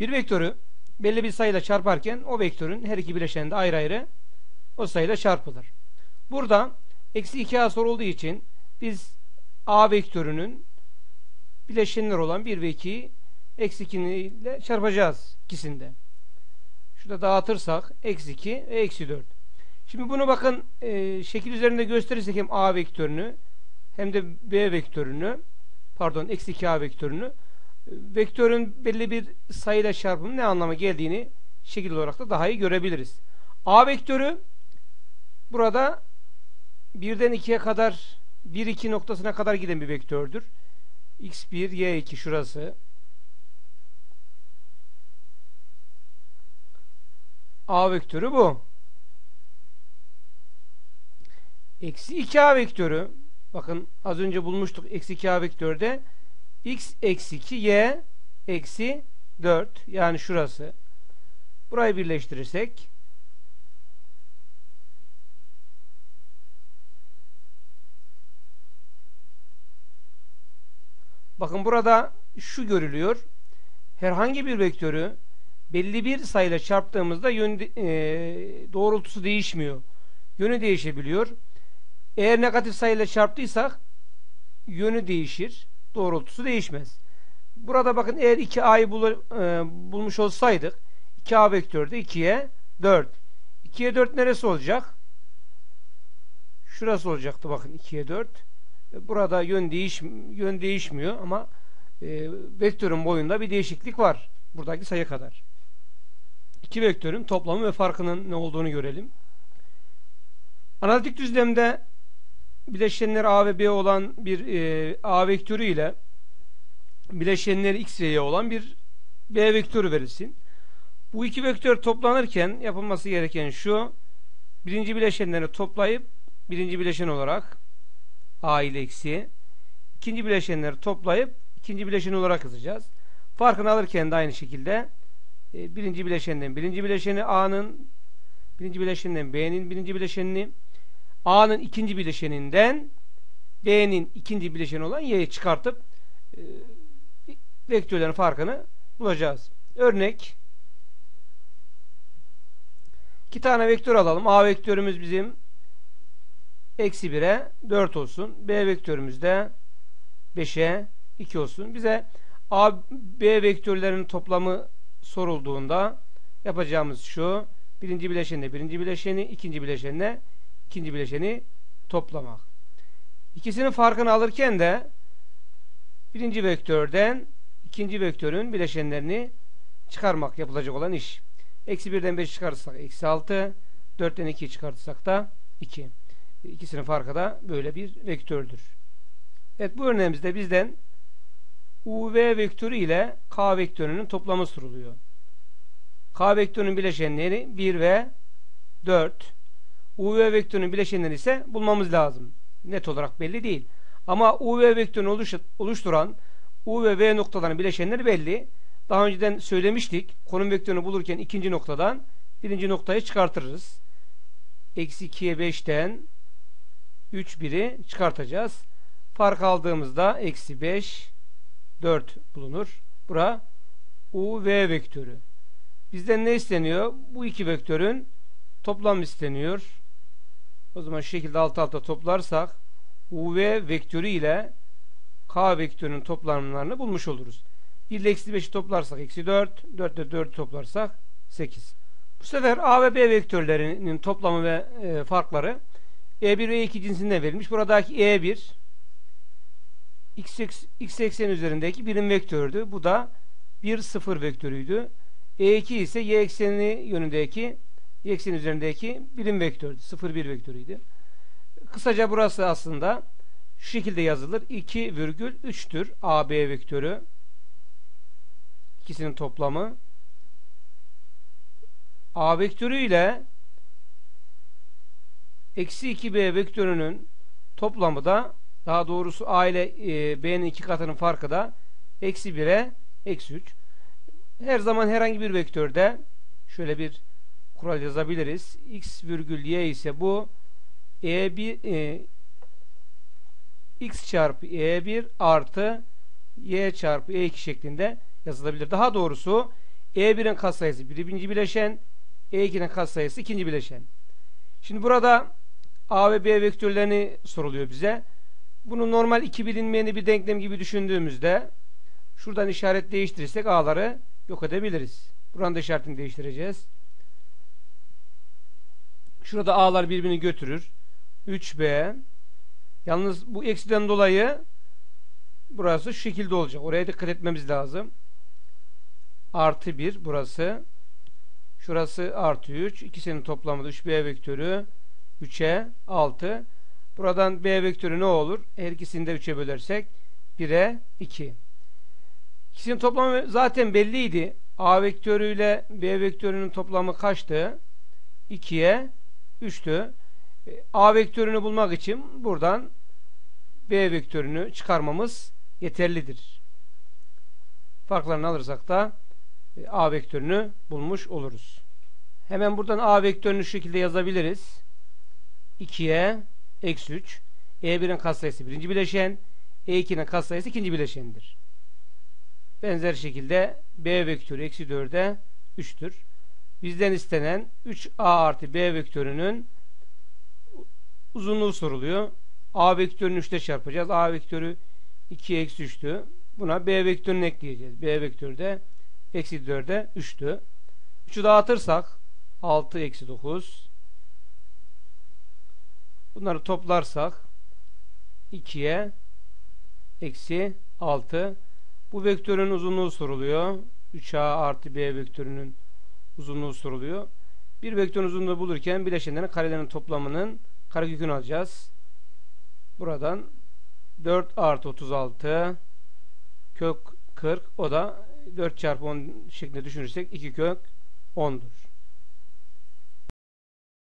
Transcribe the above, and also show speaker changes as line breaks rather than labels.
Bir vektörü belli bir sayıyla çarparken o vektörün her iki bileşeni de ayrı ayrı o sayıyla çarpılır. Burada eksi 2a sorulduğu için biz a vektörünün bileşenler olan 1 ve 2'yi eksi 2 ile çarpacağız ikisinde. Şurada dağıtırsak eksi 2 ve eksi 4. Şimdi bunu bakın e, şekil üzerinde gösterirsek hem a vektörünü hem de b vektörünü pardon eksi 2a vektörünü vektörün belli bir sayıyla çarpımı ne anlama geldiğini şekil olarak da daha iyi görebiliriz. A vektörü burada 1'den 2'ye kadar 1-2 noktasına kadar giden bir vektördür. x1, y2 şurası. A vektörü bu. Eksi 2a vektörü bakın az önce bulmuştuk eksi 2a vektörde x eksi 2 y eksi 4 yani şurası. Burayı birleştirirsek bakın burada şu görülüyor. Herhangi bir vektörü belli bir sayıyla çarptığımızda yön, e, doğrultusu değişmiyor. Yönü değişebiliyor. Eğer negatif sayıyla çarptıysak yönü değişir doğrultusu değişmez. Burada bakın eğer 2a'yı bul, e, bulmuş olsaydık 2a vektörde 2'ye 4. 2'ye 4 neresi olacak? Şurası olacaktı bakın 2'ye 4. E, burada yön değiş yön değişmiyor ama e, vektörün boyunda bir değişiklik var. Buradaki sayı kadar. İki vektörün toplamı ve farkının ne olduğunu görelim. Analitik düzlemde bileşenler A ve B olan bir e, A vektörü ile bileşenleri X ve Y olan bir B vektörü verilsin. Bu iki vektör toplanırken yapılması gereken şu birinci bileşenleri toplayıp birinci bileşen olarak A ile X'i ikinci bileşenleri toplayıp ikinci bileşen olarak yazacağız. Farkını alırken de aynı şekilde e, birinci bileşenden birinci bileşeni A'nın birinci bileşeninden B'nin birinci bileşenini A'nın ikinci bileşeninden B'nin ikinci bileşeni olan Y'yi çıkartıp e, vektörlerin farkını bulacağız. Örnek iki tane vektör alalım. A vektörümüz bizim eksi 1'e 4 olsun. B vektörümüz de 5'e 2 olsun. Bize A, B vektörlerinin toplamı sorulduğunda yapacağımız şu. Birinci bileşenle birinci bileşeni, ikinci bileşenle ikinci bileşeni toplamak. İkisinin farkını alırken de birinci vektörden ikinci vektörün bileşenlerini çıkarmak yapılacak olan iş. Eksi birden 5 çıkartırsak eksi 6, 4'ten 2 çıkartırsak da 2. İkisinin farkı da böyle bir vektördür. Evet bu örneğimizde bizden UV vektörü ile K vektörünün toplamı soruluyor. K vektörünün bileşenleri 1 ve 4. UV vektörünün bileşenleri ise bulmamız lazım. Net olarak belli değil. Ama UV vektörünü oluşturan U ve V noktalarının bileşenleri belli. Daha önceden söylemiştik. Konum vektörünü bulurken ikinci noktadan birinci noktayı çıkartırız. Eksi 2'ye 5'ten 3 biri çıkartacağız. Fark aldığımızda eksi 5 4 bulunur. Bura U V vektörü. Bizden ne isteniyor? Bu iki vektörün toplam isteniyor. O zaman şu şekilde alt alta toplarsak UV vektörü ile K vektörünün toplamlarını bulmuş oluruz. 1 ile eksi 5'i toplarsak eksi 4, 4 ile 4'ü toplarsak 8. Bu sefer A ve B vektörlerinin toplamı ve e, farkları E1 ve E2 cinsinden verilmiş. Buradaki E1 x, x eksen üzerindeki birim vektördü. Bu da 1 0 vektörüydü. E2 ise y ekseni yönündeki y ekseni üzerindeki birim vektördü. 0 1 vektörüydü. Kısaca burası aslında şu şekilde yazılır. 2 virgül 3'tür AB vektörü. İkisinin toplamı. A vektörü ile eksi 2B vektörünün toplamı da daha doğrusu A ile e, B'nin iki katının farkı da eksi 1'e eksi 3. Her zaman herhangi bir vektörde şöyle bir kural yazabiliriz. X virgül Y ise bu E1 e, x çarpı e1 artı y çarpı e2 şeklinde yazılabilir. Daha doğrusu E1'in katsayısı birinci bileşen, E2'nin katsayısı ikinci bileşen. Şimdi burada A ve B vektörlerini soruluyor bize. Bunu normal iki bilinmeyeni bir denklem gibi düşündüğümüzde şuradan işaret değiştirirsek A'ları yok edebiliriz. Buranın da işaretini değiştireceğiz. Şurada A'lar birbirini götürür. 3B Yalnız bu eksiden dolayı burası şu şekilde olacak. Oraya dikkat etmemiz lazım. Artı 1 burası. Şurası artı 3. İkisinin toplamı da 3B vektörü 3'e 6. Buradan B vektörü ne olur? Her ikisini de 3'e bölersek 1'e 2. İkisinin toplamı zaten belliydi. A vektörü ile B vektörünün toplamı kaçtı? 2'ye 3'tü. E, A vektörünü bulmak için buradan B vektörünü çıkarmamız yeterlidir. Farklarını alırsak da e, A vektörünü bulmuş oluruz. Hemen buradan A vektörünü şu şekilde yazabiliriz. 2'ye eksi 3 E1'in katsayısı birinci bileşen E2'nin katsayısı ikinci bileşendir. Benzer şekilde B vektörü eksi 4'e 3'tür. Bizden istenen 3A artı B vektörünün uzunluğu soruluyor. A vektörünü 3'te çarpacağız. A vektörü 2 eksi 3'tü. Buna B vektörünü ekleyeceğiz. B vektörü de eksi 4'e 3'tü. 3'ü dağıtırsak 6 eksi 9 bunları toplarsak 2'ye eksi 6 bu vektörün uzunluğu soruluyor. 3A artı B vektörünün uzunluğu soruluyor. Bir vektörün uzunluğu bulurken bileşenlerin karelerinin toplamının karekökünü alacağız. Buradan 4 artı 36 kök 40 o da 4 çarpı 10 şeklinde düşünürsek 2 kök 10'dur.